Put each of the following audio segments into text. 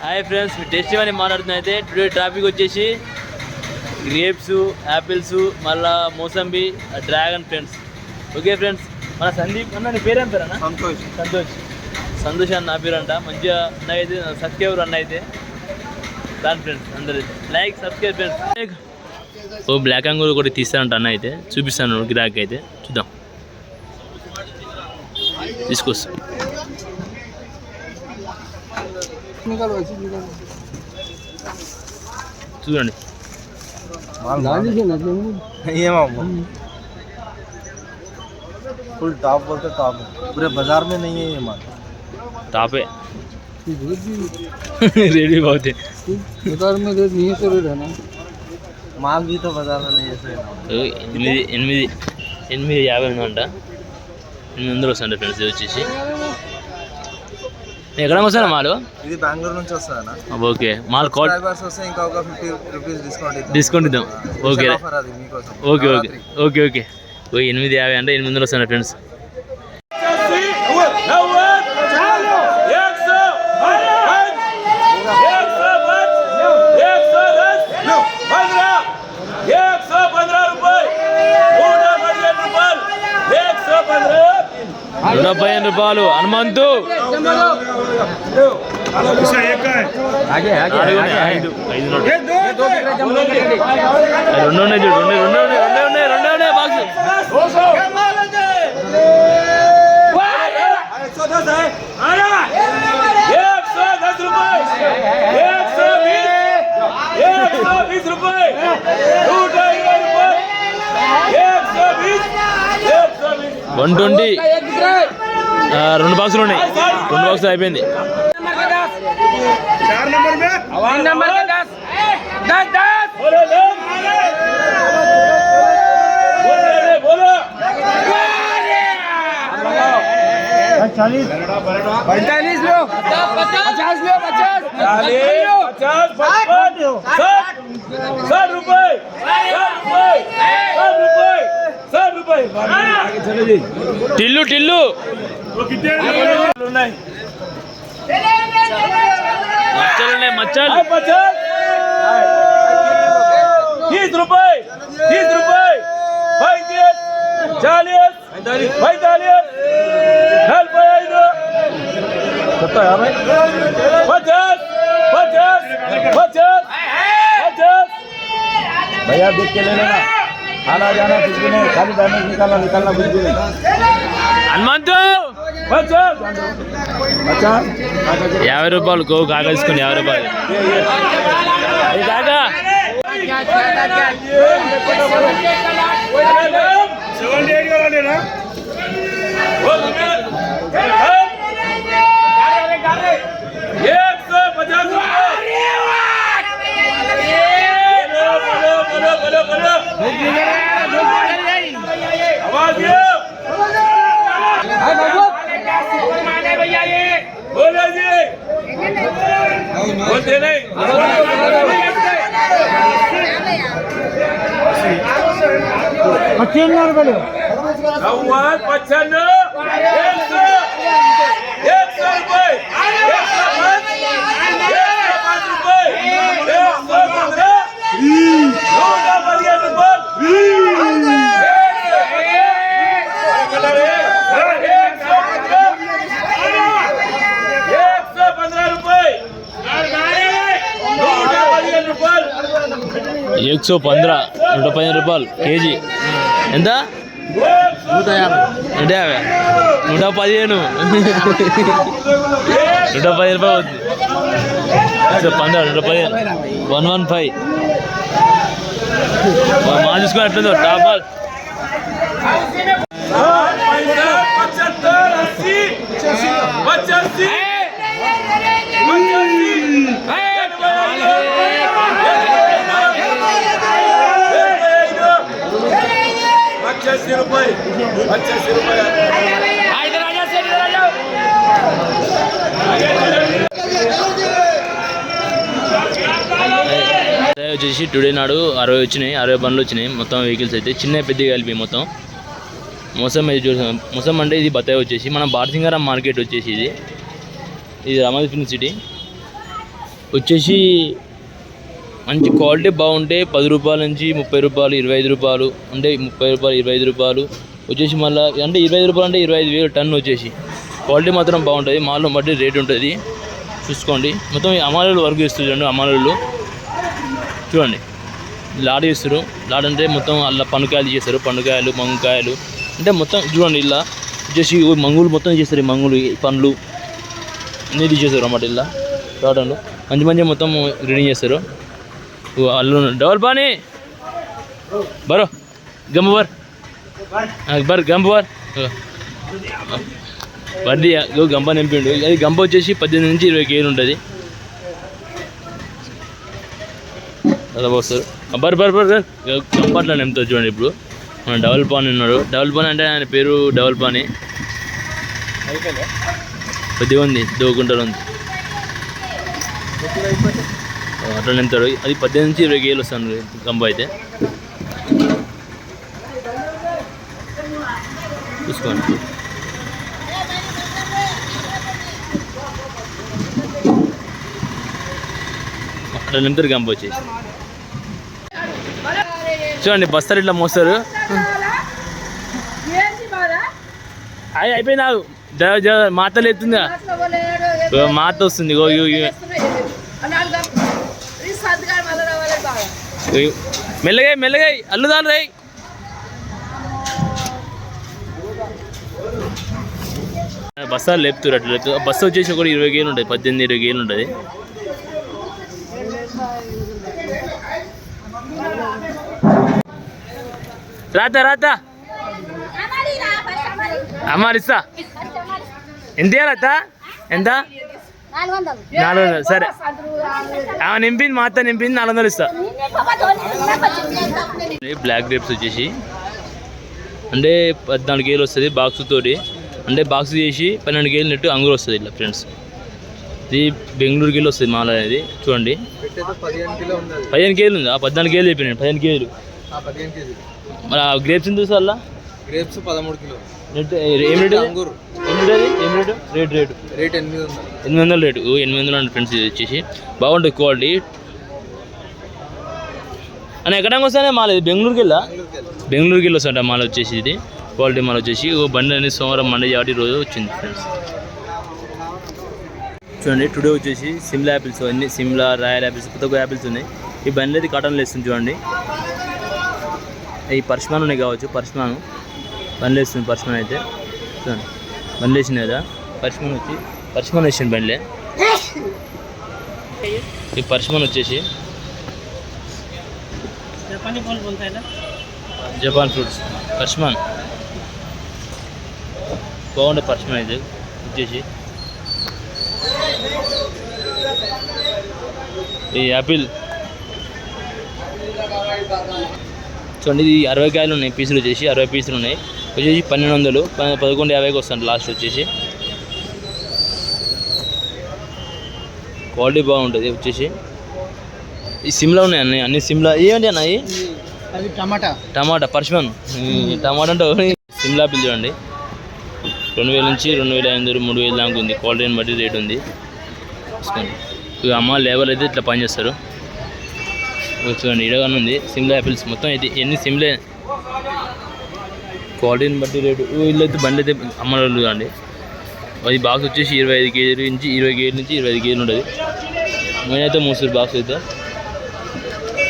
Hi friends మీ test అని మాట్లాడుతున్నా అయితే టుడే ట్రాఫిక్ వచ్చేసి గ్రేప్స్ యాపిల్స్ మళ్ళా mosambi dragon friends okay friends మన సందీప్ అన్న నీ పేరేం పేరు అన్న సంతోష్. సంతోష్. సంతోష్ అన్న నా పేరు అంట మంచిగా అన్న అయితే సబ్స్క్రైబర్ అన్న అయితే దాని ఫ్రెండ్స్ అందరి లైక్ సబ్స్క్రైబ్ ఫ్రెండ్స్ ఓ బ్లాక్ అంగుల్ కూడా తీస్తానంట అన్న అయితే చూపిస్తాను గిరాక్ అయితే చూద్దాం. తీసుకొస్తాం. చూడండి गांधी से नजर ये मामू फुल टॉप बोलते टॉप है पूरे बाजार में नहीं है ये माल తాపే रेट भी रेडी बहुत है बाजार में रेट नहीं है तो रेट है ना माल भी तो बाजार में नहीं है सही ఓ, ఎనిమిది ఎనిమిది ఎనిమిది యాభై ఉందంట ఎనిమిది వందలు వస్తుంది ఫ్రెండ్స్ ఇది వచ్చేసి ఎక్కడ వస్తాను మాలు? ఇది బెంగళూరు నుంచి వస్తుందన్న. ఓకే. మాల్ కాల్ డ్రైవర్స్ వస్తే ఇంకా ఒక ఫిఫ్టీ రూపీస్ డిస్కౌంట్ ఇద్దాం. డిస్కౌంట్ ఇద్దాం. Okay. Okay okay. Okay okay. ఓ ఎనిమిది యాభై అంటే ఎనిమిది వందలు వస్తాను ఫ్రెండ్స్ నూట పదిహేను రూపాయలు. హనుమంతు! आगे आगे నాలుగు ఉన్నాయి, ఐదు ఐదు నోట్లు. రెండు ఉన్నాయి చూడు రెండు రెండు ఉన్నాయి రెండే ఉన్నాయి రెండే ఉన్నాయి బాక్స్ వన్ ట్వంటీ రెండు బాక్సులు ఉన్నాయి రెండు బాక్సులు అయిపోయింది पैंतालीस लो पचास लो पचास టిల్లు టిల్లు मचल मचल तीस रुपए तीस रुपए पैंतीस चालीस पैंतालीस पचास पचास पचास पचास भैया देख के लेना आना जाना कुछ भी नहीं खाली बैठने निकालना निकालना कुछ भी नहीं हनुमान యాభై రూపాయలు గో కాగలుసుకుని యాభై రూపాయలు కాగా Yeah! एक सौ। पंद्रह। पंद्रह रुपये। एक सौ पंद्रह नूट पंद्रह रुपये केजी। ఎంత? నూట యాభై. నూట యాభై. నూట పదిహేను. నూట పది రూపాయలు అవుతుంది. పంతొమ్మిది నూట పదిహేను. One one five. మా చూసుకుని టాపర్. వచ్చేసి టుడే నాడు అరవై వచ్చినాయి అరవై బండ్లు వచ్చినాయి. మొత్తం వెహికల్స్ అయితే చిన్న పెద్ద కలిపి మొత్తం. మొసం అయితే చూసాం మొసం అంటే ఇది బత్తాయి వచ్చేసి. మన బార్సింగారం మార్కెట్ వచ్చేసి ఇది. ఇది రమాది ఫిల్మ్ సిటీ వచ్చేసి మంచి క్వాలిటీ బాగుంటే పది రూపాయల నుంచి ముప్పై రూపాయలు ఇరవై ఐదు రూపాయలు అంటే ముప్పై రూపాయలు ఇరవై ఐదు రూపాయలు. వచ్చేసి మళ్ళీ అంటే ఇరవై ఐదు రూపాయలు అంటే ఇరవై ఐదు వేలు టన్ను వచ్చేసి. క్వాలిటీ మాత్రం బాగుంటుంది మాల్లో బట్టి రేట్ ఉంటుంది. చూసుకోండి. మొత్తం అమాలలు వర్క్ చేస్తారు చూడండి చూడండి. లాడ్ చేస్తారు లాడ్ అంటే మొత్తం అలా పనుకాయలు చేస్తారు. పండుకాయలు మంగుకాయలు అంటే మొత్తం చూడండి ఇలా వచ్చేసి మంగులు మొత్తం చేస్తారు. మంగులు పండ్లు అన్నీ చేస్తారు అన్నమాట ఇలా తోటలు మంచి మంచి మొత్తం రెడీ చేస్తారు. అల్లు డబల్ పానీ. బరో గంబ బర్. ఆ, బర్ గంబ గంప నింపిండు. అది గంప వచ్చేసి పద్దెనిమిది నుంచి ఇరవై కేజీలు ఉంటుంది. అలా పోస్తారు బర్ బర్ బర్ కంపట్లో నింపుతారు చూడండి ఇప్పుడు. మన డబల్ పాన్ ఉన్నాడు. డబల్ పాన్ అంటే ఆయన పేరు డబల్ పాని. కొద్దిగా ఉంది దోకుంటారు ఉంది. అట్లా నింపుతాడు అది పద్దెనిమిది నుంచి ఇరవై గేలు వస్తాను కంబ అయితే. చూసుకోండి. అట్లా నింపుతారు కంబ వచ్చేసి? చూడండి బస్తారు ఇట్లా మోస్తారు. అయి అయిపోయింది నాకు మాతలు ఇగో మాత వస్తుంది. మెల్లగా మెల్లగా అల్లుదాలు రై. బస్సాలు లేపుతారు అట్లా లేపుతారు బస్సు వచ్చేసి ఒకటి ఇరవై గేలు ఉంటుంది పద్దెనిమిది ఇరవై గేలు ఉంటుంది. రాతా రాతా. అమ్మారిస్తా ఎంత ఇవ్వాలత్తా ఎంత? నాలుగు వందలు సరే. ఆమె నింపింది మా అత్త నింపింది నాలుగు వందలు ఇస్తా బ్లాక్ గ్రేప్స్ వచ్చేసి అంటే పద్నాలుగు కేలు వస్తుంది బాక్స్ తోటి. అంటే బాక్స్ చేసి పన్నెండు కేలు నెట్టు అంగూరు వస్తుంది ఇట్లా ఫ్రెండ్స్ ఇది బెంగళూరు కేలు వస్తుంది మాల అనేది చూడండి. పదిహేను కేజీలు ఉంది. ఆ పద్నాలుగు కేజీలు చెప్పినాను పదిహేను కేజీలు. పదిహేను కేజీ మరి ఆ గ్రేప్స్ ఎంత అలా గ్రేప్స్ పదమూడు కిలో. నెట్ ఏం రేటు అంగూరు. ఏం రేటు? ఏం రేటు రేటు రేటు రేట్ ఎనిమిది వందలు. ఎనిమిది వందల రేటు ఎనిమిది వందలు అంటే ఫ్రెండ్స్ ఇది వచ్చేసి బాగుంటుంది క్వాలిటీ అని ఎక్కడానికి వస్తానే మాల ఇది? బెంగళూరుకి వెళ్ళా? బెంగళూరుకి వెళ్ళి. వస్తాంట మాల వచ్చేసి ఇది క్వాలిటీ మాల వచ్చేసి ఓ బండి అనేది సోమవారం మండే కాబట్టి రోజు వచ్చింది ఫ్రెండ్స్ చూడండి టుడే వచ్చేసి సిమ్లా యాపిల్స్ అన్ని సిమ్లా రాయల్ యాపిల్స్ కొత్త యాపిల్స్ ఉన్నాయి. ఈ బండి అయితే కాటన్లో వేస్తుంది చూడండి. ఈ పర్ష్మాన్ ఉన్నాయి కావచ్చు పర్ష్మాన్ బండ్లు వేస్తుంది పర్ష్మాన్ అయితే. చూడండి. బండ్లు వేసింది కదా. పర్ష్మాన్ వచ్చి పర్ష్మాన్ వేసింది బండ్లే. ఈ పర్ష్మాన్ వచ్చేసి జపాన్ ఫ్రూట్స్. పర్ష్మాన్ బాగుండే పర్ష్మాన్ ఇది వచ్చేసి. ఈ యాపిల్. చూడండి ఇది అరవై కాయలు ఉన్నాయి పీసులు వచ్చేసి అరవై పీసులు ఉన్నాయి. వచ్చేసి పన్నెండు వందలు పదకొండు యాభైకి వస్తాను లాస్ట్ వచ్చేసి. క్వాలిటీ బాగుంటుంది వచ్చేసి. ఈ సిమ్లా ఉన్నాయి అన్ని అన్ని సిమ్లా. ఏంటి అన్న ఇవి? అది టమాటా. టమాటా పర్షమన్ టమాటా అంటే సిమ్లా బిల్ చూడండి. రెండు వేల నుంచి రెండు వేల ఐదు వందలు మూడు వేల దాకా ఉంది. క్వాలిటీని బట్టి రేట్ ఉంది. చూసుకోండి ఇక అమ్మ లేబర్ అయితే ఇట్లా పనిచేస్తారు. చూడండి ఇడగానే ఉంది. సిమ్లా యాపిల్స్ మొత్తం అయితే ఎన్ని సిమ్లే క్వాలిటీని బట్టి రేటు. వీళ్ళైతే అయితే బండి అయితే అమ్మలు చూడండి. అది బాక్స్ వచ్చేసి ఇరవై ఐదు కేజీల నుంచి ఇరవై కేజీల నుంచి ఇరవై ఐదు కేజీలు ఉంటుంది. నేనైతే మూసూరు బాక్స్ అయితే.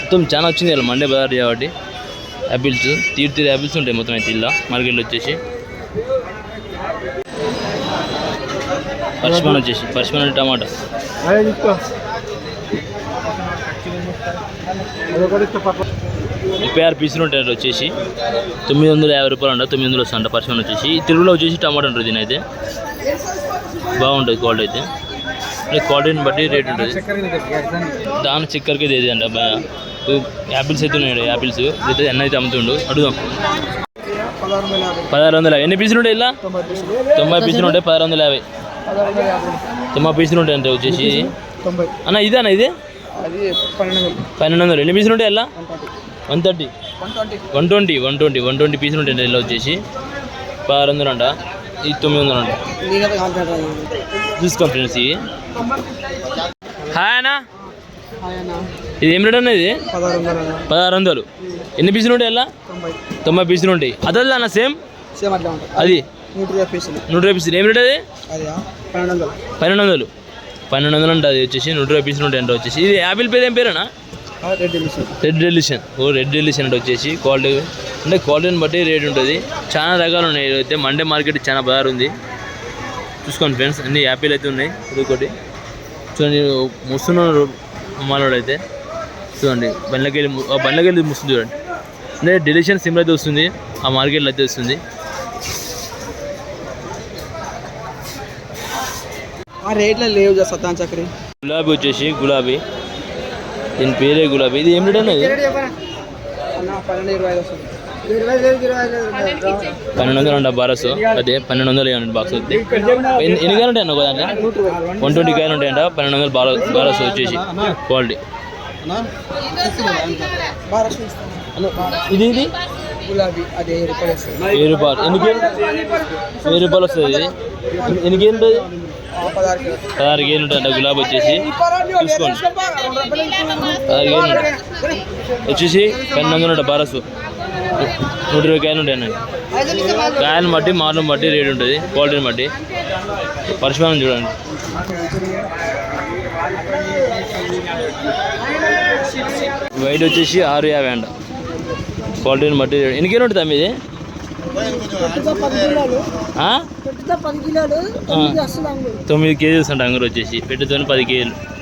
మొత్తం చాలా వచ్చింది ఇలా మండే బజార్ కాబట్టి. యాపిల్స్ తీరు తీరు యాపిల్స్ ఉంటాయి మొత్తం అయితే ఇలా మార్కెట్లో వచ్చేసి. పర్షమన్ వచ్చేసి పర్షమన్ టమాటా. ముప్పై ఆరు పీసులు ఉంటాయి వచ్చేసి. తొమ్మిది వందల యాభై రూపాయలు అంట తొమ్మిది వందలు వస్తుంట పర్సన్ వచ్చేసి. తిరుగులో వచ్చేసి టమాటా ఉంటుంది దీని అయితే బాగుంటుంది క్వాలిటీ అయితే. క్వాలిటీని బట్టి రేట్ ఉంటుంది. దాని చక్కెరకి ఇది అంట యాపిల్స్ అయితే ఉన్నాయి యాపిల్స్. అయితే ఎన్న అయితే అమ్ముతుండు. అడుగుదాం. పదహారు వందల ఎన్ని పీసులు ఉంటాయి ఇలా? తొంభై పీసులు ఉంటాయి పదహారు వందల యాభై. తొంభై పీసులు ఉంటాయి అంటే వచ్చేసి. తొంభై అన్న ఇదే అన్న ఇది? అది పన్నెండు వందలు. ఎన్ని పీసులు ఉంటాయి ఇలా one thirty. One twenty one twenty. One twenty పీసులు ఉంటాయి ఇలా వచ్చేసి. పదహారు వందలు అంట. ఇది తొమ్మిది వందలు అంట. చూసుకోండి ఫ్రెండ్స్ ఇవి. హాయ్ అన్న. ఇది ఏం రేట్ అన్న ఇది? పదహారు వందలు ఎన్ని పీసులు ఉంటాయి అలా? తొంభై. పీసులు ఉంటాయి. అదల్ అన్న సేమ్ సేమ్ అట్లా ఉంటుంది. అది? నూట ఇరవై పీసులు నూట ఇరవై పీసులు ఏం రేట్ అది? అది పన్నెండు వందలు. పన్నెండు వందలు అది వచ్చేసి నూట పీసులు ఉంటాయి అంటే వచ్చేసి. ఇది యాపిల్ పేరు ఏం పేరేనా? రెడ్ డెలిషన్ ఓ రెడ్ డెలిషన్ అంటే వచ్చేసి. క్వాలిటీ అంటే క్వాలిటీని బట్టి రేట్ ఉంటుంది. చాలా రకాలు ఉన్నాయి. అయితే మండే మార్కెట్ చాలా బాగా ఉంది. చూసుకోండి ఫ్రెండ్స్ అన్ని యాపిల్ అయితే ఉన్నాయి. ఇది ఒకటి. చూడండి ముస్తున్నారు అమ్మాలోడు అయితే చూడండి బండ్లకి వెళ్ళి ము- ఆ బండ్లకి వెళ్ళి ముస్తుంది చూడండి. అంటే డెలిషన్ సిమ్ అయితే వస్తుంది. ఆ మార్కెట్లో అయితే వస్తుంది. ఆ రేట్లో లేవు జా సత్తాన్ చక్రి. గులాబీ వచ్చేసి గులాబీ. దీని పేరే గులాబీ. ఇది ఏం రేట్ అనేది అన్న పన్నెండు వందలు అంట బారస్. అదే పన్నెండు వందలు ఇవ్వండి బాక్స్ వద్ది ఎన్ని కాయలు ఉంటాయి ఒక దాంట్లో? వన్ ట్వంటీ కాయలు ఉంటాయంట పన్నెండు వందలు బార బారస్ వచ్చేసి క్వాలిటీ. ఇది ఇది గులాబీ అది వెయ్యి రూపాయలు. ఎన్ని వెయ్యి రూపాయలు వస్తుంది ఎన్ని కేజీలు ఉంటుంది? పదహారు గేలు పదహారు కేజీలు ఉంటాయంట గులాబీ వచ్చేసి చూసుకోండి. పదహారు గేలు ఉంటాయి వచ్చేసి పెన్నంగా ఉంటాయి బారసు. నూట ఇరవై కాయలు ఉంటాయి కాయలను బట్టి మార్లను బట్టి రేట్ ఉంటుంది క్వాలిటీని బట్టి. పరిశుభ్రం చూడండి. వైట్ వచ్చేసి ఆరు యాభై అంట. క్వాలిటీని బట్టి ఎన్ని కేజీలు ఉంటుంది తమ్మి తొమ్మిది కేజీస్ అంట అంగూరు. వచ్చేసి. పెట్టెతో పది కేజీలు.